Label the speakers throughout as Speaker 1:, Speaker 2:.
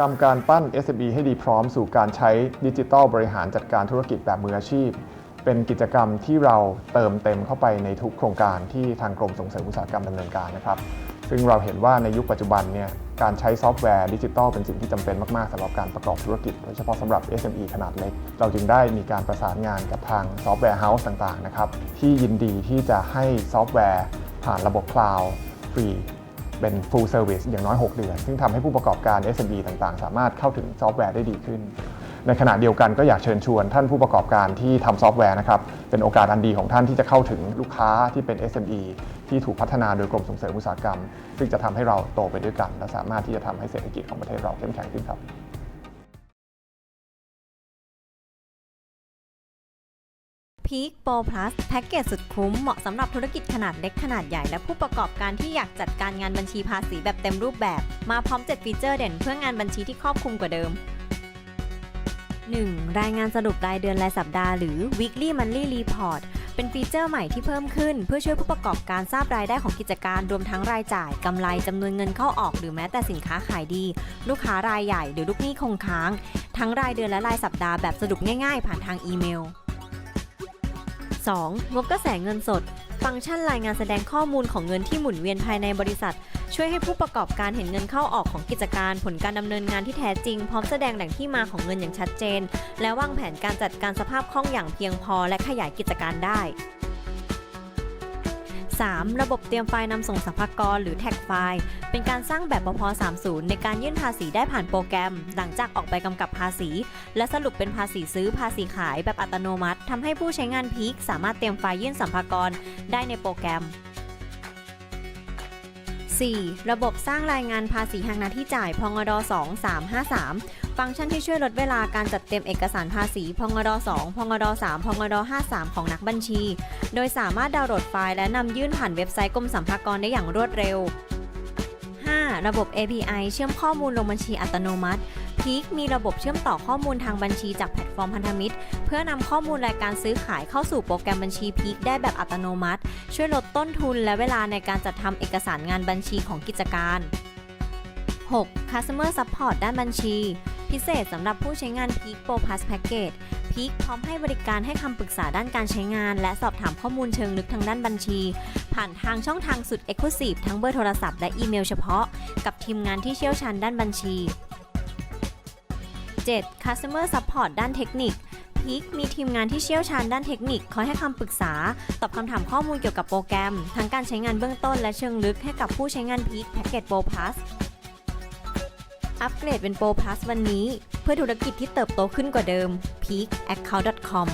Speaker 1: กรรมการปั้น SME ให้ดีพร้อมสู่การใช้ดิจิทัลบริหารจัดการธุรกิจแบบมืออาชีพ เป็นกิจกรรมที่เราเติมเต็มเข้าไปในทุกโครงการที่ทางกรมส่งเสริมอุตสาหกรรมดำเนินการนะครับ ซึ่งเราเห็นว่าในยุคปัจจุบันเนี่ยการใช้ซอฟต์แวร์ดิจิทัลเป็นสิ่งที่จำเป็นมาก ๆสำหรับการประกอบธุรกิจ โดยเฉพาะสำหรับ SME ขนาดเล็ก เราจึงได้มีการประสานงานกับทางซอฟต์แวร์เฮาส์ต่าง ๆ นะครับ ที่ยินดีที่จะให้ซอฟต์แวร์ผ่านระบบคลาวด์ฟรี เป็น full service อย่างน้อย 6 เดือน ซึ่งทำให้ผู้ประกอบการ SME ต่างๆ สามารถเข้าถึงซอฟต์แวร์ได้ดีขึ้น ในขณะเดียวกันก็อยากเชิญชวนท่านผู้ประกอบการที่ทำซอฟต์แวร์นะครับเป็นโอกาสอันดีของท่านที่จะเข้าถึงลูกค้าที่เป็น SME ที่ถูกพัฒนาโดยกรมส่งเสริมอุตสาหกรรม ซึ่งจะทำให้เราโตไปด้วยกัน และสามารถที่จะทำให้เศรษฐกิจของประเทศเราเข้มแข็งขึ้นครับ
Speaker 2: พีคโปร plus แพ็กเกจสุดคุ้มเหมาะสำหรับธุรกิจขนาดเล็กขนาดใหญ่ และผู้ประกอบการที่อยากจัดการงานบัญชีภาษีแบบเต็มรูปแบบ มาพร้อม 7 ฟีเจอร์เด่นเพื่องานบัญชีที่ครอบคลุมกว่าเดิม 1. รายงานสรุปรายเดือนรายสัปดาห์หรือ weekly monthly report เป็นฟีเจอร์ใหม่ที่เพิ่มขึ้น เพื่อช่วยผู้ประกอบการทราบรายได้ของกิจการรวมทั้งรายจ่ายกำไรจำนวนเงินเข้าออกหรือแม้แต่สินค้าขายดี ลูกค้ารายใหญ่หรือลูกหนี้คงค้าง ทั้งรายเดือนและรายสัปดาห์แบบสรุปง่ายๆ ผ่านทางอีเมล 2. งบกระแสเงินสด ฟังก์ชันรายงานแสดงข้อมูลของเงินที่หมุนเวียนภายในบริษัท ช่วยให้ผู้ประกอบการเห็นเงินเข้าออกของกิจการ ผลการดำเนินงานที่แท้จริง พร้อมแสดงแหล่งที่มาของเงินอย่างชัดเจน และวางแผนการจัดการสภาพคล่องอย่างเพียงพอ และขยายกิจการได้ 3. ระบบเตรียมไฟล์นำส่งสรรพากรหรือแท็กไฟล์ เป็นการสร้างแบบปพ30 ในการยื่นภาษีได้ผ่านโปรแกรม หลังจากออกใบกำกับภาษี และสรุปเป็นภาษีซื้อภาษีขายแบบอัตโนมัติทำให้ผู้ใช้งานพีคสามารถเตรียมไฟล์ยื่นสัมภากรได้ในโปรแกรม 4. ระบบสร้างรายงานภาษีหักหน้าที่จ่าย พงด 2353 ฟังก์ชันที่ช่วยลดเวลาการจัดเตรียมเอกสารภาษี พงด 2 พงด 3 พงด 53 ของนักบัญชี โดยสามารถดาวน์โหลดไฟล์และนำยื่นผ่านเว็บไซต์กรมสรรพากรได้อย่างรวดเร็ว 5. ระบบ API เชื่อมข้อมูลลงบัญชีอัตโนมัติ พีคมีระบบเชื่อมต่อข้อมูลทางบัญชีจากแพลตฟอร์มพันธมิตร เพื่อนำข้อมูลรายการซื้อขายเข้าสู่โปรแกรมบัญชีพีคได้แบบอัตโนมัติ ช่วยลดต้นทุนและเวลาในการจัดทำเอกสารงานบัญชีของกิจการ 6. Customer Support ด้านบัญชี พิเศษสำหรับผู้ใช้งาน Peak Pro Plus Package พีคพร้อมให้บริการให้คำปรึกษาด้านการใช้งาน และสอบถามข้อมูลเชิงลึกทางด้านบัญชี ผ่านทางช่องทางสุด Exclusive ทั้งเบอร์โทรศัพท์และอีเมลเฉพาะ กับทีมงานที่เชี่ยวชาญด้านบัญชี 7. Customer Support ด้านเทคนิคพีคมีทีมงานที่เชี่ยวชาญด้านเทคนิค คอยให้คำปรึกษา ตอบคำถามข้อมูลเกี่ยวกับโปรแกรม ทั้งการใช้งานเบื้องต้นและเชิงลึกให้กับผู้ใช้งานพีคแพ็กเกจโปรพลัสอัปเกรดเป็นโปรพลัสวันนี้ เพื่อธุรกิจที่เติบโตขึ้นกว่าเดิม peakaccount.com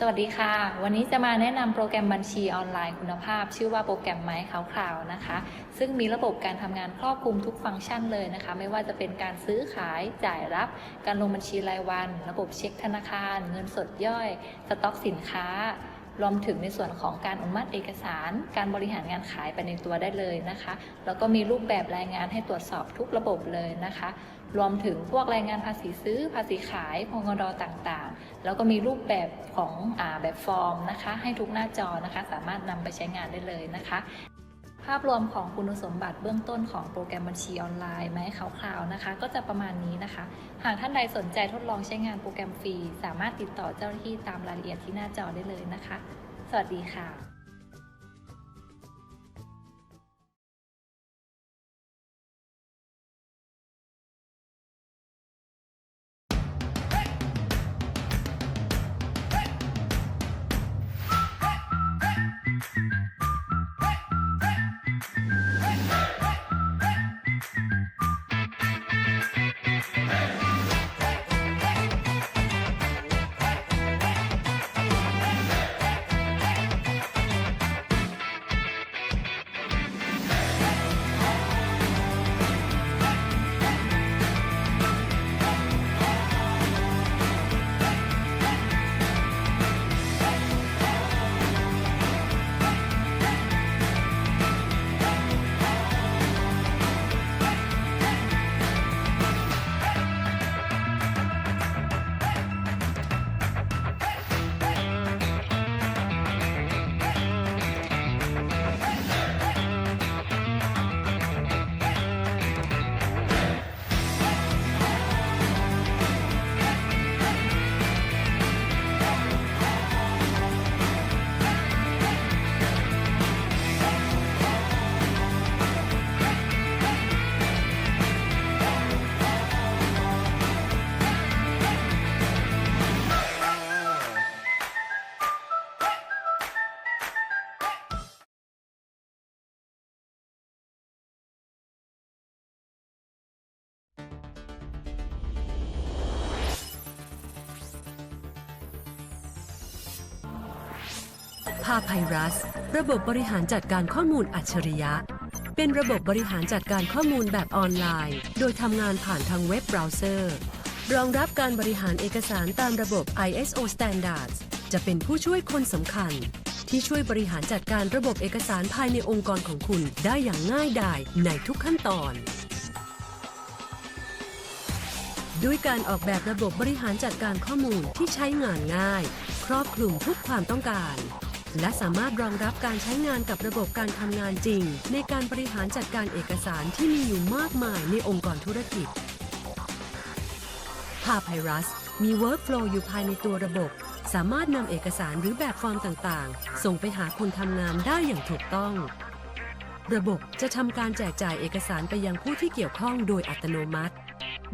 Speaker 3: สวัสดีค่ะ วันนี้จะมาแนะนำโปรแกรมบัญชีออนไลน์คุณภาพ ชื่อว่าโปรแกรมไม้ขาวๆนะคะ ซึ่งมีระบบการทำงานครอบคลุมทุกฟังก์ชันเลยนะคะ ไม่ว่าจะเป็นการซื้อขายจ่ายรับ การลงบัญชีรายวัน ระบบเช็คธนาคาร เงินสดย่อย สต็อกสินค้า รวมถึงในส่วนของการอนุมัติเอกสาร การบริหารงานขายไปในตัวได้เลยนะคะ แล้วก็มีรูปแบบรายงานให้ตรวจสอบทุกระบบเลยนะคะ รวมถึงพวกรายงานภาษีซื้อ ภาษีขายพงดต่างๆ แล้วก็มีรูปแบบของอแบบฟอร์มนะคะ ให้ทุกหน้าจอนะคะ สามารถนำไปใช้งานได้เลยนะคะ ภาพรวมของคุณสมบัติเบื้องต้นของโปรแกรมบัญชีออนไลน์ไหมคร่าวๆนะคะ ก็จะประมาณนี้นะคะ หากท่านใดสนใจทดลองใช้งานโปรแกรมฟรี สามารถติดต่อเจ้าหน้าที่ตามรายละเอียดที่หน้าจอได้เลยนะคะ สวัสดีค่ะ
Speaker 4: พาไพรัส ระบบบริหารจัดการข้อมูลอัจฉริยะ เป็นระบบบริหารจัดการข้อมูลแบบออนไลน์ โดยทำงานผ่านทางเว็บเบราว์เซอร์ รองรับการบริหารเอกสารตามระบบ ISO Standards จะเป็นผู้ช่วยคนสำคัญ ที่ช่วยบริหารจัดการระบบเอกสารภายในองค์กรของคุณได้อย่างง่ายดายในทุกขั้นตอน ด้วยการออกแบบระบบบริหารจัดการข้อมูลที่ใช้งานง่าย ครอบคลุมทุกความต้องการ และสามารถรองรับการใช้งานกับระบบการทำงานจริง ในการบริหารจัดการเอกสารที่มีอยู่มากมายในองค์กรธุรกิจ p a p y r u s มี Workflow อยู่ภายในตัวระบบ สามารถนำเอกสารหรือแบบฟอร์มต่างๆ ส่งไปหาคนทำงานได้อย่างถูกต้อง ระบบจะทำการแจกจ่ายเอกสารไปยังผู้ที่เกี่ยวข้องโดยอัตโนมัติ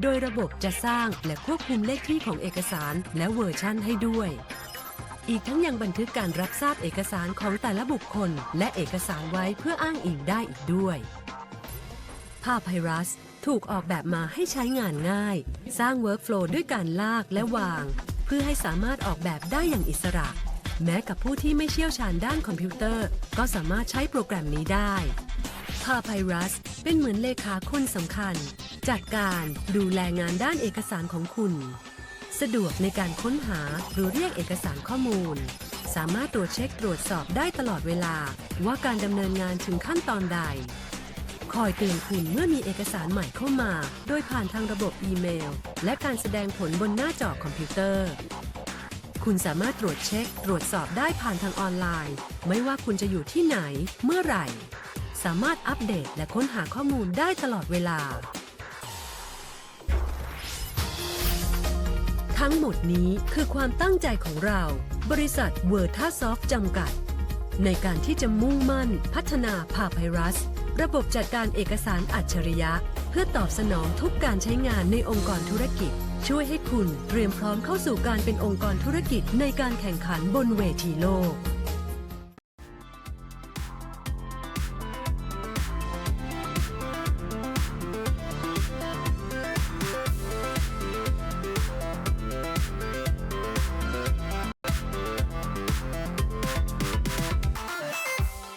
Speaker 4: โดยระบบจะสร้างและควบคุมเลขที่ของเอกสารและเวอร์ชั่นให้ด้วย อีกทั้งยังบันทึกการรับทราบเอกสารของแต่ละบุคคล และเอกสารไว้เพื่ออ้างอิงได้อีกด้วย ภาพไพรัสถูกออกแบบมาให้ใช้งานง่าย สร้างเวิร์กโฟลด้วยการลากและวาง เพื่อให้สามารถออกแบบได้อย่างอิสระ แม้กับผู้ที่ไม่เชี่ยวชาญด้านคอมพิวเตอร์ ก็สามารถใช้โปรแกรมนี้ได้ภาพไพรัสเป็นเหมือนเลขาคนสำคัญ จัดการดูแลงานด้านเอกสารของคุณ สะดวกในการค้นหาหรือเรียกเอกสารข้อมูล สามารถตรวจเช็คตรวจสอบได้ตลอดเวลา ว่าการดำเนินงานถึงขั้นตอนใด คอยเตือนคุณเมื่อมีเอกสารใหม่เข้ามา โดยผ่านทางระบบอีเมล และการแสดงผลบนหน้าจอคอมพิวเตอร์ คุณสามารถตรวจเช็ค ตรวจสอบได้ผ่านทางออนไลน์ ไม่ว่าคุณจะอยู่ที่ไหน เมื่อไหร่ สามารถอัปเดตและค้นหาข้อมูลได้ตลอดเวลา ทั้งหมดนี้คือความตั้งใจของเรา บริษัทเวอร์ท่าซอฟจำกัด ในการที่จะมุ่งมั่น พัฒนาพาไพรัส ระบบจัดการเอกสารอัจฉริยะ เพื่อตอบสนองทุกการใช้งานในองค์กรธุรกิจ ช่วยให้คุณเตรียมพร้อมเข้าสู่การเป็นองค์กรธุรกิจในการแข่งขันบนเวทีโลก